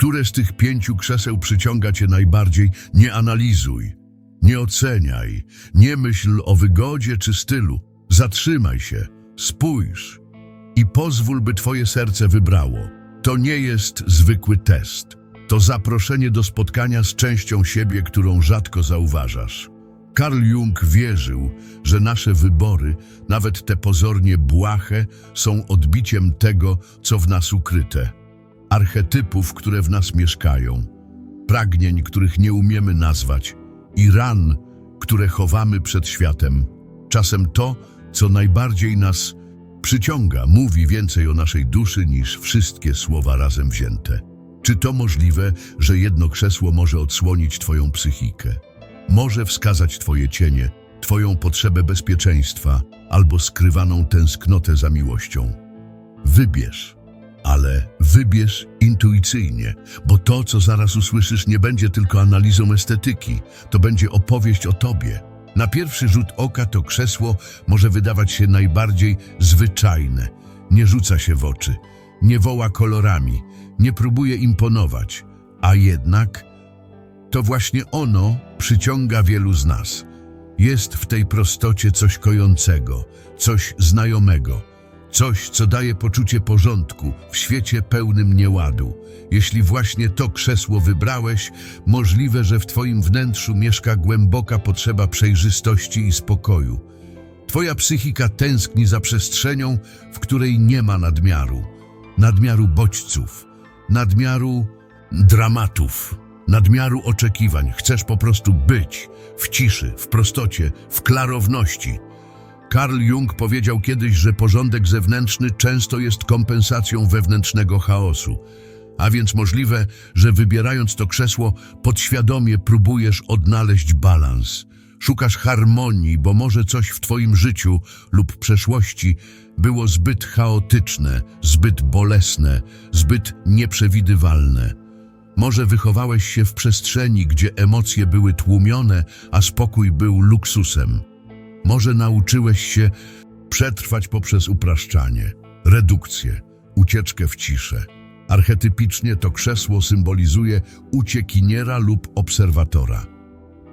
Które z tych pięciu krzeseł przyciąga cię najbardziej? Nie analizuj, nie oceniaj, nie myśl o wygodzie czy stylu. Zatrzymaj się, spójrz i pozwól, by twoje serce wybrało. To nie jest zwykły test. To zaproszenie do spotkania z częścią siebie, którą rzadko zauważasz. Carl Jung wierzył, że nasze wybory, nawet te pozornie błahe, są odbiciem tego, co w nas ukryte. Archetypów, które w nas mieszkają, pragnień, których nie umiemy nazwać i ran, które chowamy przed światem. Czasem to, co najbardziej nas przyciąga, mówi więcej o naszej duszy niż wszystkie słowa razem wzięte. Czy to możliwe, że jedno krzesło może odsłonić Twoją psychikę? Może wskazać Twoje cienie, Twoją potrzebę bezpieczeństwa albo skrywaną tęsknotę za miłością. Wybierz, ale wybierz intuicyjnie, bo to, co zaraz usłyszysz, nie będzie tylko analizą estetyki, to będzie opowieść o Tobie. Na pierwszy rzut oka to krzesło może wydawać się najbardziej zwyczajne. Nie rzuca się w oczy, nie woła kolorami, nie próbuje imponować, a jednak to właśnie ono przyciąga wielu z nas. Jest w tej prostocie coś kojącego, coś znajomego, coś, co daje poczucie porządku w świecie pełnym nieładu. Jeśli właśnie to krzesło wybrałeś, możliwe, że w Twoim wnętrzu mieszka głęboka potrzeba przejrzystości i spokoju. Twoja psychika tęskni za przestrzenią, w której nie ma nadmiaru. Nadmiaru bodźców, nadmiaru dramatów, nadmiaru oczekiwań. Chcesz po prostu być w ciszy, w prostocie, w klarowności. Carl Jung powiedział kiedyś, że porządek zewnętrzny często jest kompensacją wewnętrznego chaosu. A więc możliwe, że wybierając to krzesło, podświadomie próbujesz odnaleźć balans. Szukasz harmonii, bo może coś w Twoim życiu lub przeszłości było zbyt chaotyczne, zbyt bolesne, zbyt nieprzewidywalne. Może wychowałeś się w przestrzeni, gdzie emocje były tłumione, a spokój był luksusem. Może nauczyłeś się przetrwać poprzez upraszczanie, redukcję, ucieczkę w ciszę. Archetypicznie to krzesło symbolizuje uciekiniera lub obserwatora.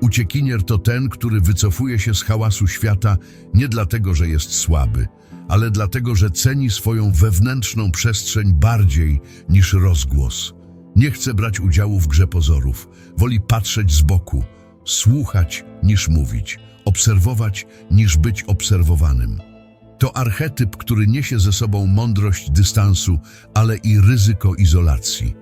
Uciekinier to ten, który wycofuje się z hałasu świata nie dlatego, że jest słaby, ale dlatego, że ceni swoją wewnętrzną przestrzeń bardziej niż rozgłos. Nie chce brać udziału w grze pozorów, woli patrzeć z boku, słuchać niż mówić, obserwować niż być obserwowanym. To archetyp, który niesie ze sobą mądrość dystansu, ale i ryzyko izolacji.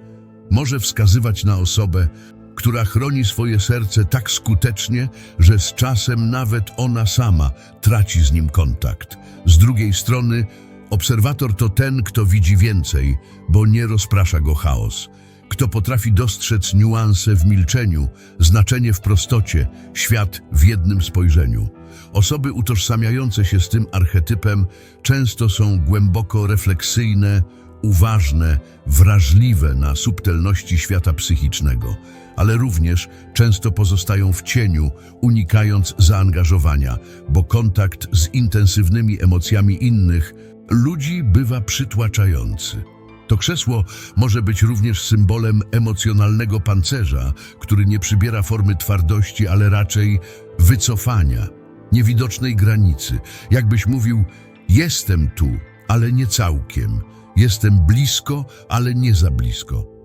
Może wskazywać na osobę, która chroni swoje serce tak skutecznie, że z czasem nawet ona sama traci z nim kontakt. Z drugiej strony, obserwator to ten, kto widzi więcej, bo nie rozprasza go chaos. Kto potrafi dostrzec niuanse w milczeniu, znaczenie w prostocie, świat w jednym spojrzeniu. Osoby utożsamiające się z tym archetypem często są głęboko refleksyjne, uważne, wrażliwe na subtelności świata psychicznego, ale również często pozostają w cieniu, unikając zaangażowania, bo kontakt z intensywnymi emocjami innych ludzi bywa przytłaczający. To krzesło może być również symbolem emocjonalnego pancerza, który nie przybiera formy twardości, ale raczej wycofania, niewidocznej granicy. Jakbyś mówił, jestem tu, ale nie całkiem. Jestem blisko, ale nie za blisko.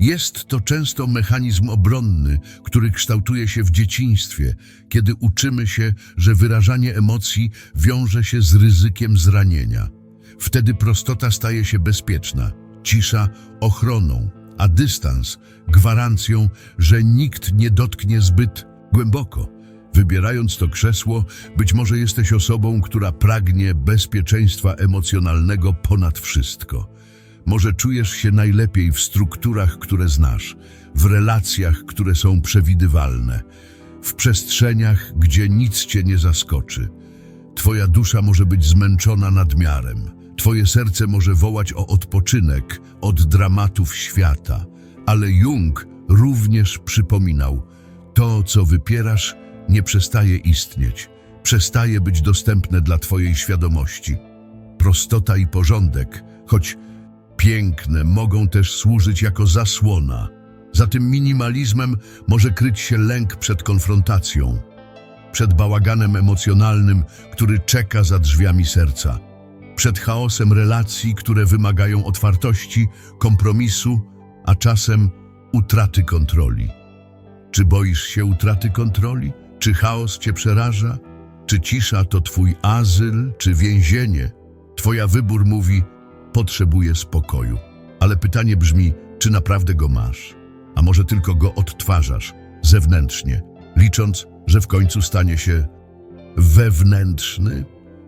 Jest to często mechanizm obronny, który kształtuje się w dzieciństwie, kiedy uczymy się, że wyrażanie emocji wiąże się z ryzykiem zranienia. Wtedy prostota staje się bezpieczna, cisza ochroną, a dystans gwarancją, że nikt nie dotknie zbyt głęboko. Wybierając to krzesło, być może jesteś osobą, która pragnie bezpieczeństwa emocjonalnego ponad wszystko. Może czujesz się najlepiej w strukturach, które znasz, w relacjach, które są przewidywalne, w przestrzeniach, gdzie nic cię nie zaskoczy. Twoja dusza może być zmęczona nadmiarem. Twoje serce może wołać o odpoczynek od dramatów świata. Ale Jung również przypominał, to, co wypierasz, nie przestaje istnieć, przestaje być dostępne dla Twojej świadomości. Prostota i porządek, choć piękne mogą też służyć jako zasłona. Za tym minimalizmem może kryć się lęk przed konfrontacją, przed bałaganem emocjonalnym, który czeka za drzwiami serca, przed chaosem relacji, które wymagają otwartości, kompromisu, a czasem utraty kontroli. Czy boisz się utraty kontroli? Czy chaos cię przeraża? Czy cisza to twój azyl, czy więzienie? Twoja wybór mówi, potrzebuję spokoju. Ale pytanie brzmi, czy naprawdę go masz? A może tylko go odtwarzasz zewnętrznie, licząc, że w końcu stanie się wewnętrzny?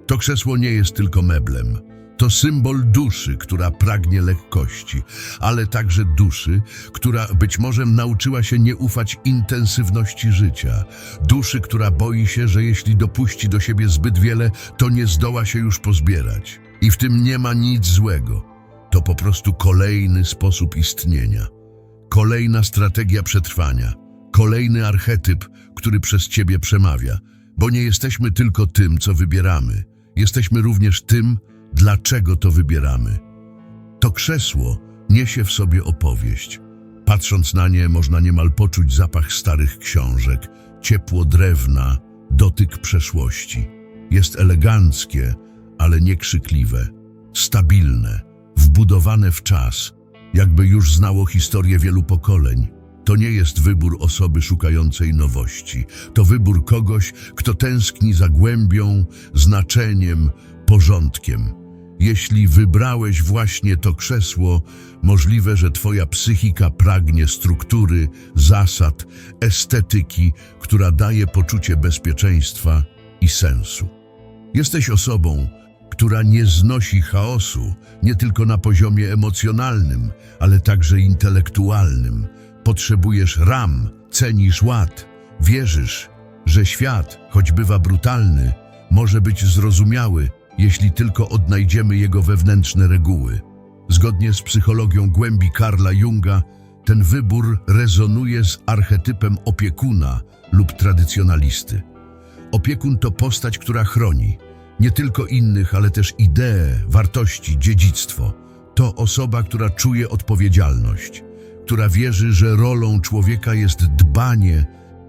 To krzesło nie jest tylko meblem. To symbol duszy, która pragnie lekkości, ale także duszy, która być może nauczyła się nie ufać intensywności życia. Duszy, która boi się, że jeśli dopuści do siebie zbyt wiele, to nie zdoła się już pozbierać. I w tym nie ma nic złego. To po prostu kolejny sposób istnienia. Kolejna strategia przetrwania. Kolejny archetyp, który przez ciebie przemawia. Bo nie jesteśmy tylko tym, co wybieramy. Jesteśmy również tym, dlaczego to wybieramy. To krzesło niesie w sobie opowieść. Patrząc na nie, można niemal poczuć zapach starych książek, ciepło drewna, dotyk przeszłości. Jest eleganckie, ale nie krzykliwe, stabilne, wbudowane w czas, jakby już znało historię wielu pokoleń. To nie jest wybór osoby szukającej nowości. To wybór kogoś, kto tęskni za głębią, znaczeniem, porządkiem. Jeśli wybrałeś właśnie to krzesło, możliwe, że twoja psychika pragnie struktury, zasad, estetyki, która daje poczucie bezpieczeństwa i sensu. Jesteś osobą, która nie znosi chaosu nie tylko na poziomie emocjonalnym, ale także intelektualnym. Potrzebujesz ram, cenisz ład, wierzysz, że świat, choć bywa brutalny, może być zrozumiały, jeśli tylko odnajdziemy jego wewnętrzne reguły. Zgodnie z psychologią głębi Karla Junga, ten wybór rezonuje z archetypem opiekuna lub tradycjonalisty. Opiekun to postać, która chroni nie tylko innych, ale też idee, wartości, dziedzictwo. To osoba, która czuje odpowiedzialność, która wierzy, że rolą człowieka jest dbanie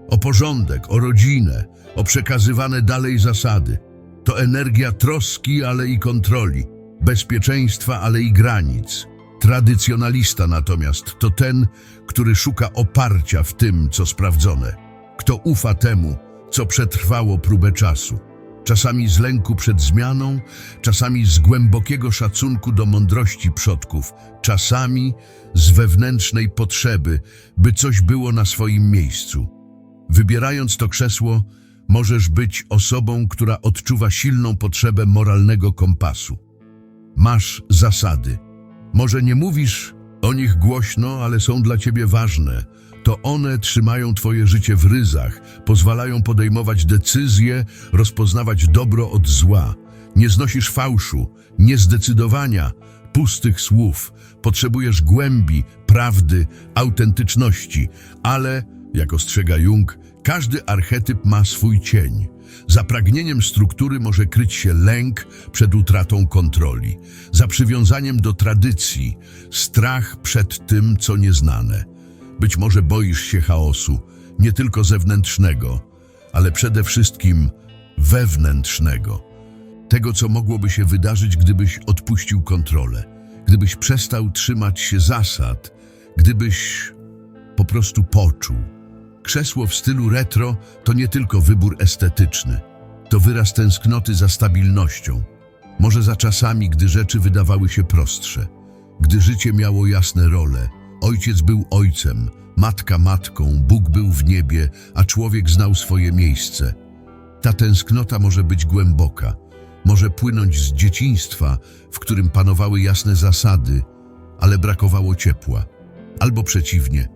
o porządek, o rodzinę, o przekazywane dalej zasady. To energia troski, ale i kontroli, bezpieczeństwa, ale i granic. Tradycjonalista natomiast to ten, który szuka oparcia w tym, co sprawdzone. Kto ufa temu, co przetrwało próbę czasu. Czasami z lęku przed zmianą, czasami z głębokiego szacunku do mądrości przodków, czasami z wewnętrznej potrzeby, by coś było na swoim miejscu. Wybierając to krzesło, możesz być osobą, która odczuwa silną potrzebę moralnego kompasu. Masz zasady. Może nie mówisz o nich głośno, ale są dla ciebie ważne. To one trzymają twoje życie w ryzach, pozwalają podejmować decyzje, rozpoznawać dobro od zła. Nie znosisz fałszu, niezdecydowania, pustych słów. Potrzebujesz głębi, prawdy, autentyczności, ale, jak ostrzega Jung, każdy archetyp ma swój cień. Za pragnieniem struktury może kryć się lęk przed utratą kontroli, za przywiązaniem do tradycji, strach przed tym, co nieznane. Być może boisz się chaosu, nie tylko zewnętrznego, ale przede wszystkim wewnętrznego. Tego, co mogłoby się wydarzyć, gdybyś odpuścił kontrolę, gdybyś przestał trzymać się zasad, gdybyś po prostu poczuł. Krzesło w stylu retro to nie tylko wybór estetyczny, to wyraz tęsknoty za stabilnością. Może za czasami, gdy rzeczy wydawały się prostsze, gdy życie miało jasne role. Ojciec był ojcem, matka matką, Bóg był w niebie, a człowiek znał swoje miejsce. Ta tęsknota może być głęboka, może płynąć z dzieciństwa, w którym panowały jasne zasady, ale brakowało ciepła. Albo przeciwnie,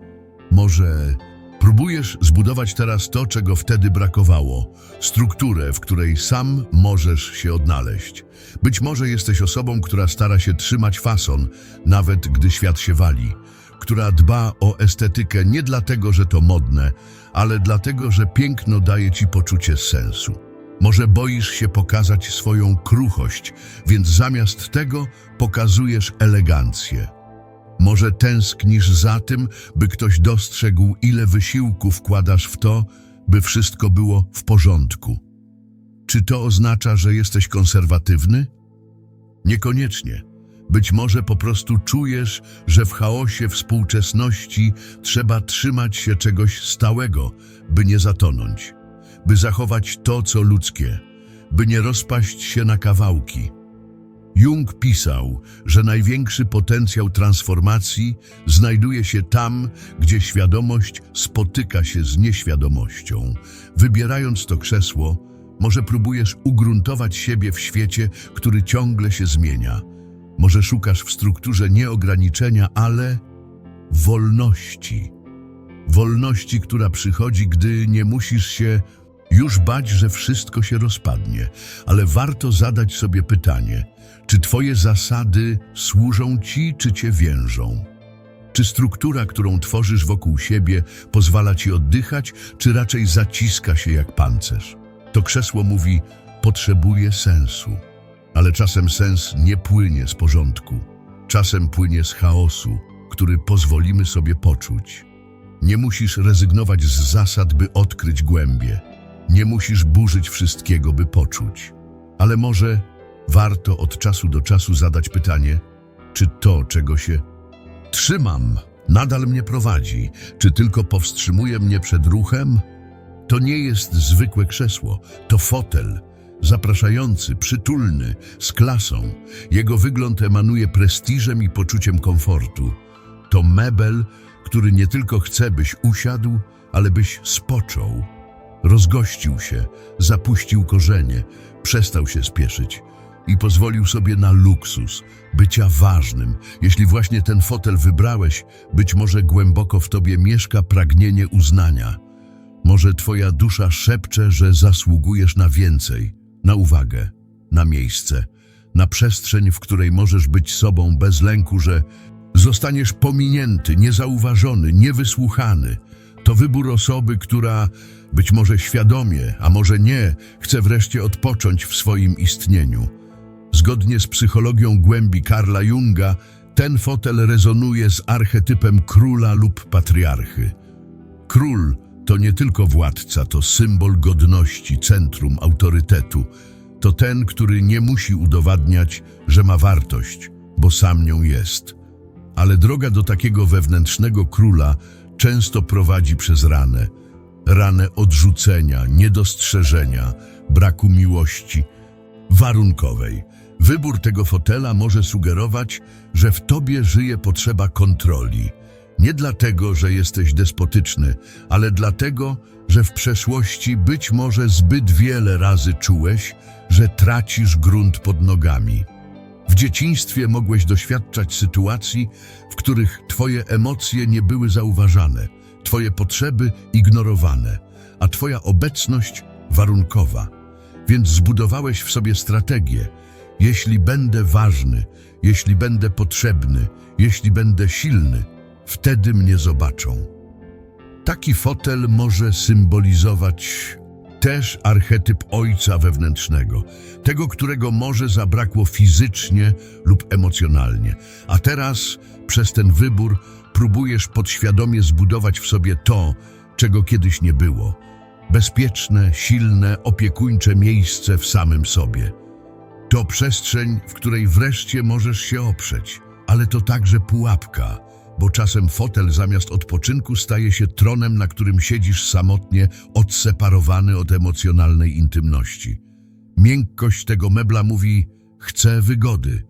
może próbujesz zbudować teraz to, czego wtedy brakowało, strukturę, w której sam możesz się odnaleźć. Być może jesteś osobą, która stara się trzymać fason, nawet gdy świat się wali, która dba o estetykę nie dlatego, że to modne, ale dlatego, że piękno daje ci poczucie sensu. Może boisz się pokazać swoją kruchość, więc zamiast tego pokazujesz elegancję. Może tęsknisz za tym, by ktoś dostrzegł, ile wysiłku wkładasz w to, by wszystko było w porządku. Czy to oznacza, że jesteś konserwatywny? Niekoniecznie. Być może po prostu czujesz, że w chaosie współczesności trzeba trzymać się czegoś stałego, by nie zatonąć, by zachować to, co ludzkie, by nie rozpaść się na kawałki. Jung pisał, że największy potencjał transformacji znajduje się tam, gdzie świadomość spotyka się z nieświadomością. Wybierając to krzesło, może próbujesz ugruntować siebie w świecie, który ciągle się zmienia. Może szukasz w strukturze nie ograniczenia, ale wolności. Wolności, która przychodzi, gdy nie musisz się już bać, że wszystko się rozpadnie, ale warto zadać sobie pytanie, czy twoje zasady służą ci, czy cię więżą? Czy struktura, którą tworzysz wokół siebie, pozwala ci oddychać, czy raczej zaciska się jak pancerz? To krzesło mówi, potrzebuje sensu. Ale czasem sens nie płynie z porządku. Czasem płynie z chaosu, który pozwolimy sobie poczuć. Nie musisz rezygnować z zasad, by odkryć głębie. Nie musisz burzyć wszystkiego, by poczuć. Ale może warto od czasu do czasu zadać pytanie, czy to, czego się trzymam, nadal mnie prowadzi, czy tylko powstrzymuje mnie przed ruchem? To nie jest zwykłe krzesło, to fotel, zapraszający, przytulny, z klasą. Jego wygląd emanuje prestiżem i poczuciem komfortu. To mebel, który nie tylko chce, byś usiadł, ale byś spoczął. Rozgościł się, zapuścił korzenie, przestał się spieszyć i pozwolił sobie na luksus, bycia ważnym. Jeśli właśnie ten fotel wybrałeś, być może głęboko w tobie mieszka pragnienie uznania. Może twoja dusza szepcze, że zasługujesz na więcej, na uwagę, na miejsce, na przestrzeń, w której możesz być sobą bez lęku, że zostaniesz pominięty, niezauważony, niewysłuchany. To wybór osoby, która być może świadomie, a może nie, chce wreszcie odpocząć w swoim istnieniu. Zgodnie z psychologią głębi Karla Junga, ten fotel rezonuje z archetypem króla lub patriarchy. Król to nie tylko władca, to symbol godności, centrum, autorytetu. To ten, który nie musi udowadniać, że ma wartość, bo sam nią jest. Ale droga do takiego wewnętrznego króla często prowadzi przez ranę. Ranę odrzucenia, niedostrzeżenia, braku miłości, warunkowej. Wybór tego fotela może sugerować, że w tobie żyje potrzeba kontroli. Nie dlatego, że jesteś despotyczny, ale dlatego, że w przeszłości być może zbyt wiele razy czułeś, że tracisz grunt pod nogami. W dzieciństwie mogłeś doświadczać sytuacji, w których twoje emocje nie były zauważane, twoje potrzeby ignorowane, a twoja obecność warunkowa. Więc zbudowałeś w sobie strategię. Jeśli będę ważny, jeśli będę potrzebny, jeśli będę silny, wtedy mnie zobaczą. Taki fotel może symbolizować też archetyp ojca wewnętrznego, tego, którego może zabrakło fizycznie lub emocjonalnie. A teraz przez ten wybór próbujesz podświadomie zbudować w sobie to, czego kiedyś nie było. Bezpieczne, silne, opiekuńcze miejsce w samym sobie. To przestrzeń, w której wreszcie możesz się oprzeć, ale to także pułapka, bo czasem fotel zamiast odpoczynku staje się tronem, na którym siedzisz samotnie, odseparowany od emocjonalnej intymności. Miękkość tego mebla mówi: chcę wygody,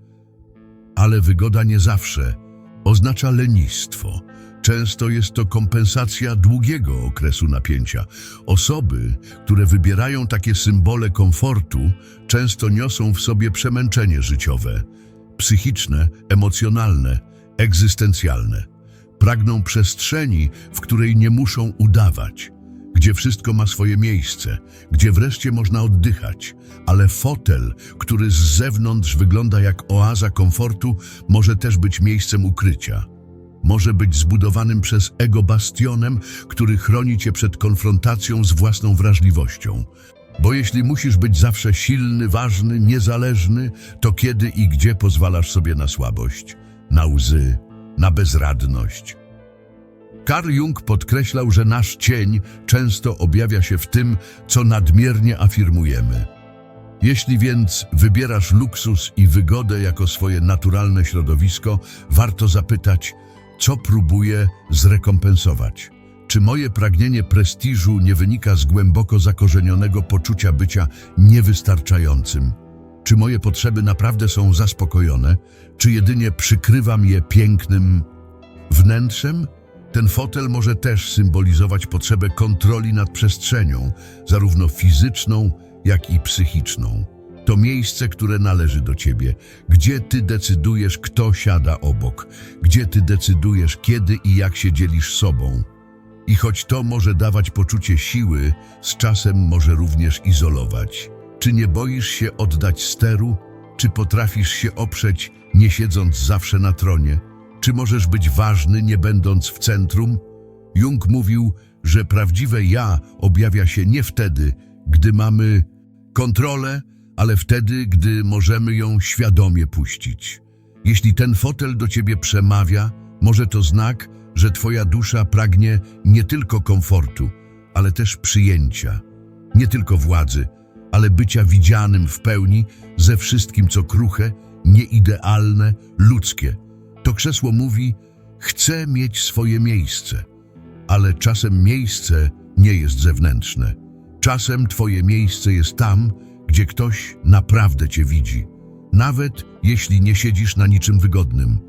ale wygoda nie zawsze oznacza lenistwo. Często jest to kompensacja długiego okresu napięcia. Osoby, które wybierają takie symbole komfortu, często niosą w sobie przemęczenie życiowe, psychiczne, emocjonalne, egzystencjalne. Pragną przestrzeni, w której nie muszą udawać, gdzie wszystko ma swoje miejsce, gdzie wreszcie można oddychać, ale fotel, który z zewnątrz wygląda jak oaza komfortu, może też być miejscem ukrycia. Może być zbudowanym przez ego bastionem, który chroni cię przed konfrontacją z własną wrażliwością. Bo jeśli musisz być zawsze silny, ważny, niezależny, to kiedy i gdzie pozwalasz sobie na słabość, na łzy, na bezradność? Carl Jung podkreślał, że nasz cień często objawia się w tym, co nadmiernie afirmujemy. Jeśli więc wybierasz luksus i wygodę jako swoje naturalne środowisko, warto zapytać, co próbuję zrekompensować. Czy moje pragnienie prestiżu nie wynika z głęboko zakorzenionego poczucia bycia niewystarczającym? Czy moje potrzeby naprawdę są zaspokojone? Czy jedynie przykrywam je pięknym wnętrzem? Ten fotel może też symbolizować potrzebę kontroli nad przestrzenią, zarówno fizyczną, jak i psychiczną. To miejsce, które należy do ciebie, gdzie ty decydujesz, kto siada obok, gdzie ty decydujesz, kiedy i jak się dzielisz sobą. I choć to może dawać poczucie siły, z czasem może również izolować. Czy nie boisz się oddać steru? Czy potrafisz się oprzeć, nie siedząc zawsze na tronie? Czy możesz być ważny, nie będąc w centrum? Jung mówił, że prawdziwe ja objawia się nie wtedy, gdy mamy kontrolę, ale wtedy, gdy możemy ją świadomie puścić. Jeśli ten fotel do ciebie przemawia, może to znak, że twoja dusza pragnie nie tylko komfortu, ale też przyjęcia, nie tylko władzy, ale bycia widzianym w pełni ze wszystkim, co kruche, nieidealne, ludzkie. To krzesło mówi, chcę mieć swoje miejsce, ale czasem miejsce nie jest zewnętrzne. Czasem twoje miejsce jest tam, gdzie ktoś naprawdę cię widzi, nawet jeśli nie siedzisz na niczym wygodnym.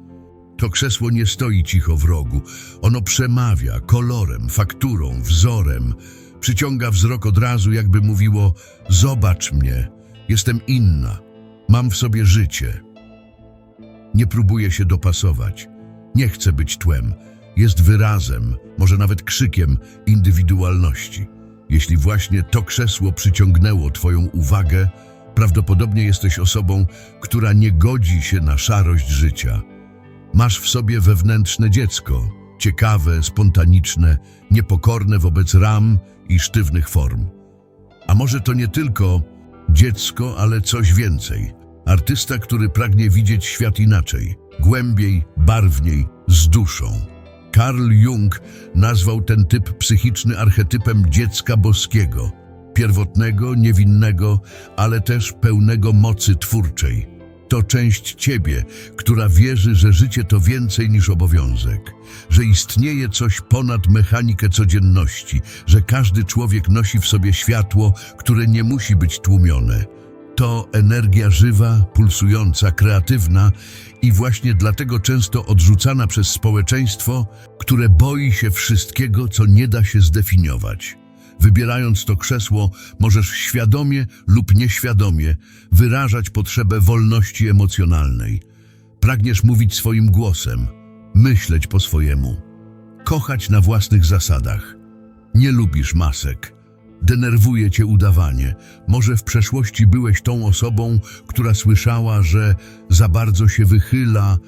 To krzesło nie stoi cicho w rogu. Ono przemawia kolorem, fakturą, wzorem. Przyciąga wzrok od razu, jakby mówiło: Zobacz mnie, jestem inna, mam w sobie życie. Nie próbuję się dopasować. Nie chcę być tłem. Jest wyrazem, może nawet krzykiem indywidualności. Jeśli właśnie to krzesło przyciągnęło Twoją uwagę, prawdopodobnie jesteś osobą, która nie godzi się na szarość życia. Masz w sobie wewnętrzne dziecko, ciekawe, spontaniczne, niepokorne wobec ram i sztywnych form. A może to nie tylko dziecko, ale coś więcej. Artysta, który pragnie widzieć świat inaczej, głębiej, barwniej, z duszą. Carl Jung nazwał ten typ psychiczny archetypem dziecka boskiego, pierwotnego, niewinnego, ale też pełnego mocy twórczej. To część ciebie, która wierzy, że życie to więcej niż obowiązek, że istnieje coś ponad mechanikę codzienności, że każdy człowiek nosi w sobie światło, które nie musi być tłumione. To energia żywa, pulsująca, kreatywna i właśnie dlatego często odrzucana przez społeczeństwo, które boi się wszystkiego, co nie da się zdefiniować. Wybierając to krzesło, możesz świadomie lub nieświadomie wyrażać potrzebę wolności emocjonalnej. Pragniesz mówić swoim głosem, myśleć po swojemu, kochać na własnych zasadach. Nie lubisz masek. Denerwuje cię udawanie. Może w przeszłości byłeś tą osobą, która słyszała, że za bardzo się wychyla,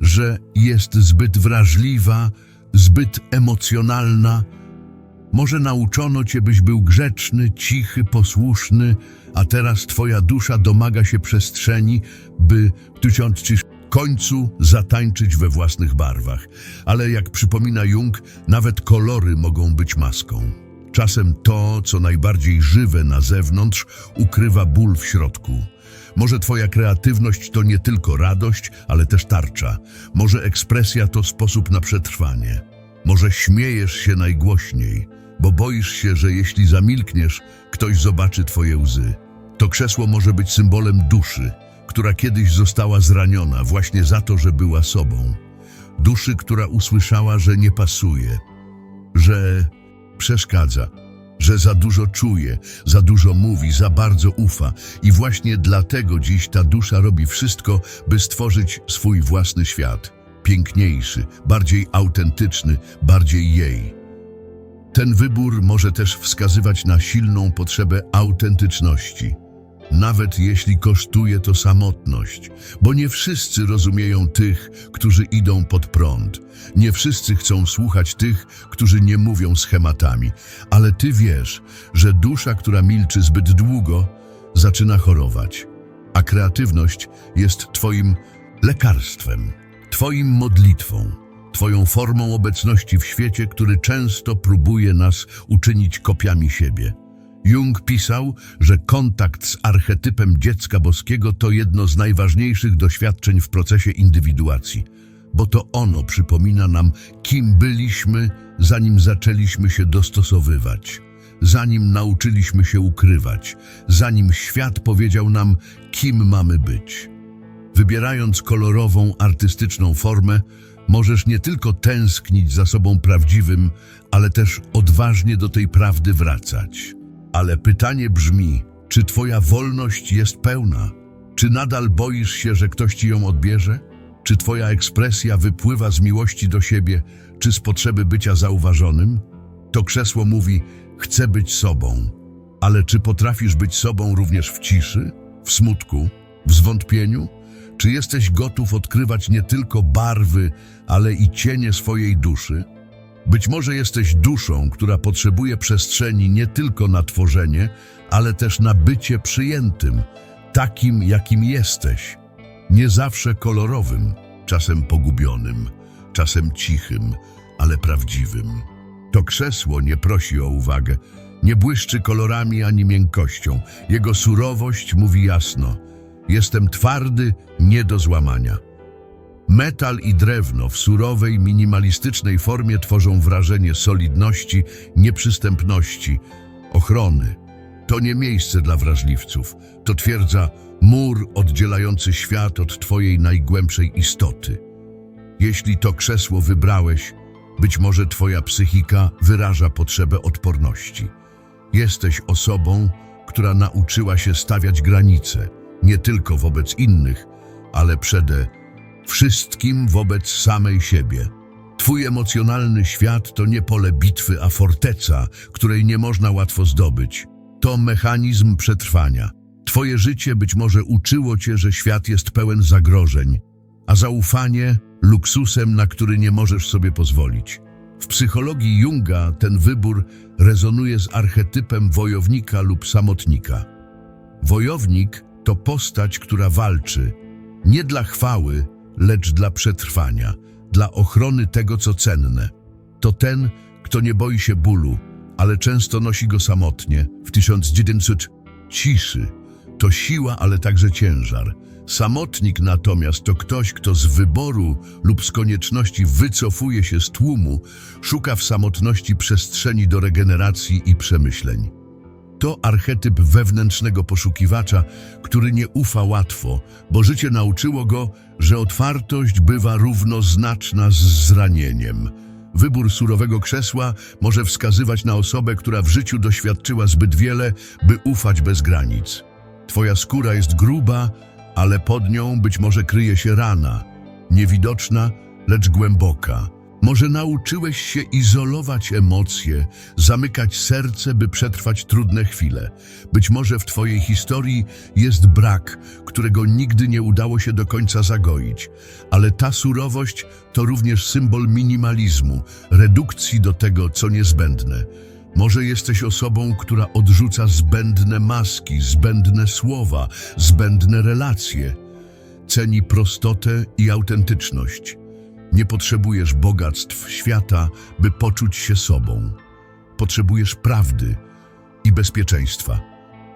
że jest zbyt wrażliwa, zbyt emocjonalna. Może nauczono cię, byś był grzeczny, cichy, posłuszny, a teraz twoja dusza domaga się przestrzeni, by tysiąc końcu zatańczyć we własnych barwach. Ale jak przypomina Jung, nawet kolory mogą być maską. Czasem to, co najbardziej żywe na zewnątrz, ukrywa ból w środku. Może twoja kreatywność to nie tylko radość, ale też tarcza. Może ekspresja to sposób na przetrwanie. Może śmiejesz się najgłośniej, bo boisz się, że jeśli zamilkniesz, ktoś zobaczy twoje łzy. To krzesło może być symbolem duszy, która kiedyś została zraniona właśnie za to, że była sobą. Duszy, która usłyszała, że nie pasuje, że przeszkadza, że za dużo czuje, za dużo mówi, za bardzo ufa i właśnie dlatego dziś ta dusza robi wszystko, by stworzyć swój własny świat. Piękniejszy, bardziej autentyczny, bardziej jej. Ten wybór może też wskazywać na silną potrzebę autentyczności. nawet jeśli kosztuje to samotność, bo nie wszyscy rozumieją tych, którzy idą pod prąd. Nie wszyscy chcą słuchać tych, którzy nie mówią schematami, ale ty wiesz, że dusza, która milczy zbyt długo, zaczyna chorować, a kreatywność jest twoim lekarstwem, twoim modlitwą, twoją formą obecności w świecie, który często próbuje nas uczynić kopiami siebie. Jung pisał, że kontakt z archetypem dziecka boskiego to jedno z najważniejszych doświadczeń w procesie indywiduacji, bo to ono przypomina nam, kim byliśmy, zanim zaczęliśmy się dostosowywać, zanim nauczyliśmy się ukrywać, zanim świat powiedział nam, kim mamy być. Wybierając kolorową, artystyczną formę, możesz nie tylko tęsknić za sobą prawdziwym, ale też odważnie do tej prawdy wracać. Ale pytanie brzmi, czy twoja wolność jest pełna? Czy nadal boisz się, że ktoś ci ją odbierze? Czy twoja ekspresja wypływa z miłości do siebie, czy z potrzeby bycia zauważonym? To krzesło mówi, chcę być sobą. Ale czy potrafisz być sobą również w ciszy, w smutku, w zwątpieniu? Czy jesteś gotów odkrywać nie tylko barwy, ale i cienie swojej duszy? Być może jesteś duszą, która potrzebuje przestrzeni nie tylko na tworzenie, ale też na bycie przyjętym, takim jakim jesteś. Nie zawsze kolorowym, czasem pogubionym, czasem cichym, ale prawdziwym. To krzesło nie prosi o uwagę, nie błyszczy kolorami ani miękkością. Jego surowość mówi jasno: Jestem twardy, nie do złamania. Metal i drewno w surowej, minimalistycznej formie tworzą wrażenie solidności, nieprzystępności, ochrony. To nie miejsce dla wrażliwców, to twierdza mur oddzielający świat od Twojej najgłębszej istoty. Jeśli to krzesło wybrałeś, być może Twoja psychika wyraża potrzebę odporności. Jesteś osobą, która nauczyła się stawiać granice, nie tylko wobec innych, ale przede wszystkim wobec samej siebie. Twój emocjonalny świat to nie pole bitwy, a forteca, której nie można łatwo zdobyć. To mechanizm przetrwania. Twoje życie być może uczyło cię, że świat jest pełen zagrożeń, a zaufanie luksusem, na który nie możesz sobie pozwolić. W psychologii Junga ten wybór rezonuje z archetypem wojownika lub samotnika. Wojownik to postać, która walczy nie dla chwały, lecz dla przetrwania, dla ochrony tego, co cenne. To ten, kto nie boi się bólu, ale często nosi go samotnie, w 1900 ciszy. To siła, ale także ciężar. Samotnik natomiast to ktoś, kto z wyboru lub z konieczności wycofuje się z tłumu, szuka w samotności przestrzeni do regeneracji i przemyśleń. To archetyp wewnętrznego poszukiwacza, który nie ufa łatwo, bo życie nauczyło go, że otwartość bywa równoznaczna z zranieniem. Wybór surowego krzesła może wskazywać na osobę, która w życiu doświadczyła zbyt wiele, by ufać bez granic. Twoja skóra jest gruba, ale pod nią być może kryje się rana, niewidoczna, lecz głęboka. Może nauczyłeś się izolować emocje, zamykać serce, by przetrwać trudne chwile. Być może w Twojej historii jest brak, którego nigdy nie udało się do końca zagoić, ale ta surowość to również symbol minimalizmu, redukcji do tego, co niezbędne. Może jesteś osobą, która odrzuca zbędne maski, zbędne słowa, zbędne relacje. Ceni prostotę i autentyczność. Nie potrzebujesz bogactw świata, by poczuć się sobą. Potrzebujesz prawdy i bezpieczeństwa.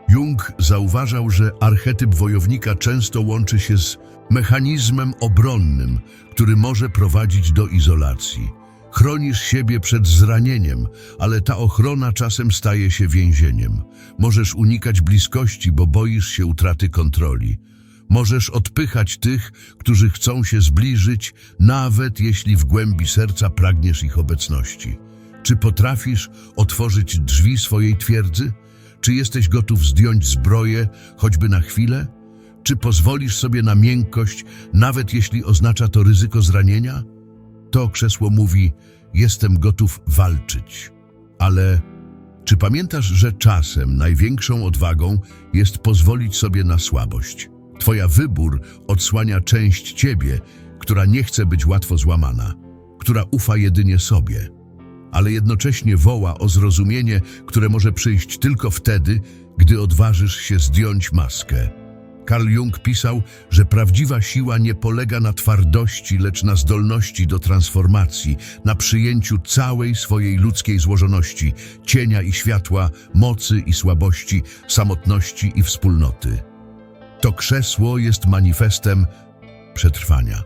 Jung zauważał, że archetyp wojownika często łączy się z mechanizmem obronnym, który może prowadzić do izolacji. Chronisz siebie przed zranieniem, ale ta ochrona czasem staje się więzieniem. Możesz unikać bliskości, bo boisz się utraty kontroli. Możesz odpychać tych, którzy chcą się zbliżyć, nawet jeśli w głębi serca pragniesz ich obecności. Czy potrafisz otworzyć drzwi swojej twierdzy? Czy jesteś gotów zdjąć zbroję, choćby na chwilę? Czy pozwolisz sobie na miękkość, nawet jeśli oznacza to ryzyko zranienia? To krzesło mówi: Jestem gotów walczyć, ale Czy pamiętasz, że czasem największą odwagą jest pozwolić sobie na słabość? Twoja wybór odsłania część ciebie, która nie chce być łatwo złamana, która ufa jedynie sobie, ale jednocześnie woła o zrozumienie, które może przyjść tylko wtedy, gdy odważysz się zdjąć maskę. Carl Jung pisał, że prawdziwa siła nie polega na twardości, lecz na zdolności do transformacji, na przyjęciu całej swojej ludzkiej złożoności, cienia i światła, mocy i słabości, samotności i wspólnoty. To krzesło jest manifestem przetrwania,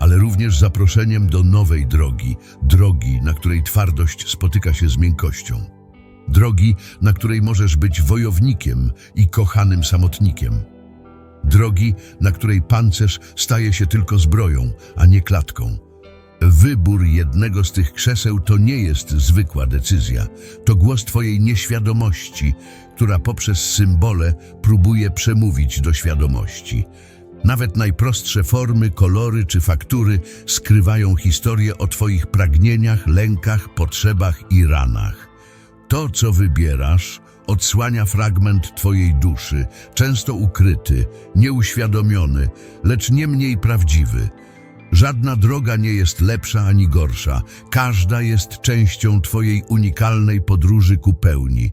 ale również zaproszeniem do nowej drogi, drogi, na której twardość spotyka się z miękkością. Drogi, na której możesz być wojownikiem i kochanym samotnikiem. Drogi, na której pancerz staje się tylko zbroją, a nie klatką. Wybór jednego z tych krzeseł to nie jest zwykła decyzja. To głos Twojej nieświadomości, która poprzez symbole próbuje przemówić do świadomości. Nawet najprostsze formy, kolory czy faktury skrywają historię o Twoich pragnieniach, lękach, potrzebach i ranach. To, co wybierasz, odsłania fragment Twojej duszy, często ukryty, nieuświadomiony, lecz nie mniej prawdziwy. Żadna droga nie jest lepsza ani gorsza, każda jest częścią Twojej unikalnej podróży ku pełni.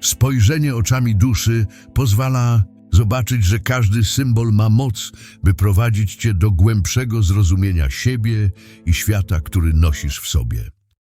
Spojrzenie oczami duszy pozwala zobaczyć, że każdy symbol ma moc, by prowadzić Cię do głębszego zrozumienia siebie i świata, który nosisz w sobie.